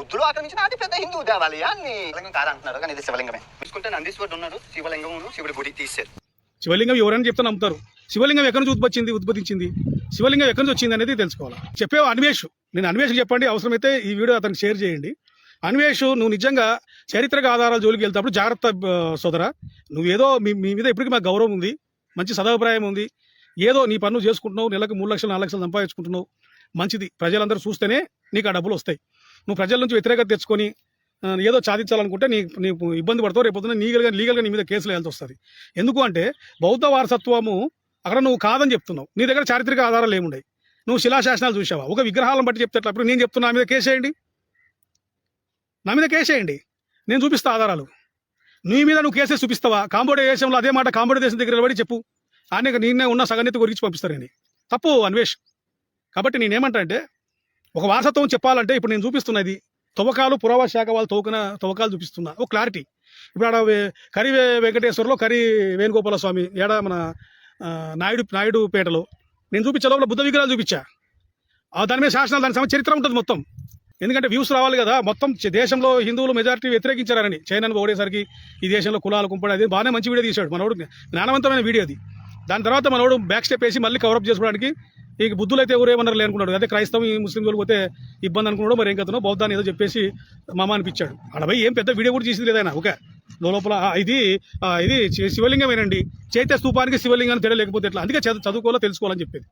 బౌద్ధులు ఆక్రమించిన అతి పెద్ద హిందూ దేవాలయాన్ని శివలింగం కాదంటున్నారు కానీ ఇది శివలింగమే. చూసుకుంటే నందీశ్వరుడు ఉన్నాడు శివలింగం శివుడి గుడి తీశారు శివలింగం ఎవరైనా చెప్తే నమ్ముతారు. శివలింగం ఎక్కడి నుంచి ఉద్భవించింది ఉద్భవించింది? శివలింగం ఎక్కడి నుంచి వచ్చింది అనేది తెలుసుకోవాలి? చెప్పే అన్వేష్? నేను అన్వేష్ చెప్పండి అవసరమైతే ఈ వీడియో అతనికి షేర్ చేయండి. అన్వేష్ నువ్వు నిజంగా చారిత్రక ఆధారాల జోలికి వెళ్తాప్పుడు జాగ్రత్త ఆ, సోదరా. నువ్వేదో మీ మీ మీద ఇప్పటికీ మాకు గౌరవం ఉంది మంచి సదాభిప్రాయం ఉంది. ఏదో నీ పన్ను చేసుకుంటున్నావు నెలకు మూడు లక్షలు నాలుగు లక్షలు సంపాదించుకుంటున్నావు. మంచిది. ప్రజలందరూ చూస్తేనే నీకు ఆ డబ్బులు వస్తాయి. నువ్వు ప్రజల నుంచి వ్యతిరేకత తెచ్చుకొని ఏదో సాధించాలనుకుంటే నీ నీకు ఇబ్బంది పడతావు రేపు పొద్దున్న లీగల్గా లీగల్గా నీ మీద కేసులు వేయాల్సి వస్తుంది. ఎందుకు అంటే బౌద్ధ వారసత్వము అక్కడ నువ్వు కాదని చెప్తున్నావు. నీ దగ్గర చారిత్రక ఆధారాలు ఏముండయి? నువ్వు శిలాశాసనాలు చూసావా ఒక విగ్రహాలను బట్టి చెప్తేటప్పుడు నేను చెప్తున్నా నా మీద కేసేయండి నా మీద కేసేయండి నేను చూపిస్తా ఆధారాలు. నీ మీద నువ్వు కేసే చూపిస్తావా? కాంబోడియా దేశంలో అదే మాట కాంబోడియా దేశం దగ్గర పడి చెప్పు. ఆయన నేనే ఉన్న సగన్యత గురించి పంపిస్తారని తప్పు అన్వేష్. కాబట్టి నేనేమంటా అంటే ఒక వారసత్వం చెప్పాలంటే ఇప్పుడు నేను చూపిస్తున్నది. తవ్వకాలు పురావ శాఖ వాళ్ళు తవ్వుకున్న తవ్వకాలు చూపిస్తున్నా. ఓ క్లారిటీ. ఇప్పుడు ఆడ కరి వెంకటేశ్వర్లో కరి వేణుగోపాల స్వామి ఏడ మన నాయుడు నాయుడు పేటలో. నేను చూపించే లోపల బుద్ధ విగ్రహాలు చూపించా. ఆ దాని మీద శాసనాలు దాని సమయం చరిత్ర ఉంటుంది మొత్తం. ఎందుకంటే వ్యూస్ రావాలి కదా మొత్తం దేశంలో హిందువులు మెజారిటీ వ్యతిరేకించారని. చైనాను ఓడేసరికి ఈ దేశంలో కులాలు కుంపడి అది బాగానే మంచి వీడియో తీశాడు. మనోడు జ్ఞానవంతమైన వీడియో అది. దాని తర్వాత మనోడు బ్యాక్ స్టెప్ వేసి మళ్ళీ కవరప్ చేసుకోవడానికి ఈ బుద్ధులు అయితే ఎవరేమన్నారు అనుకున్నాడు. అదే క్రైస్తవం ఈ ముస్లిం వాళ్ళు పోతే ఇబ్బంది అనుకున్నాడు మరి ఏం కథనో బౌద్ధాన్ని ఏదో చెప్పేసి మామ అనిపించాడు. ఆడ ఏం పెద్ద వీడియో కూడా చేసింది లేదైనా ఓకే. లోపల ఇది ఇది శివలింగమేనండి. చైత్య స్తూపానికి శివలింగాన్ని తేడా లేకపోతే ఎట్లా? అందుకే చదువు చదువుకోవాలో తెలుసుకోవాలని చెప్పేది.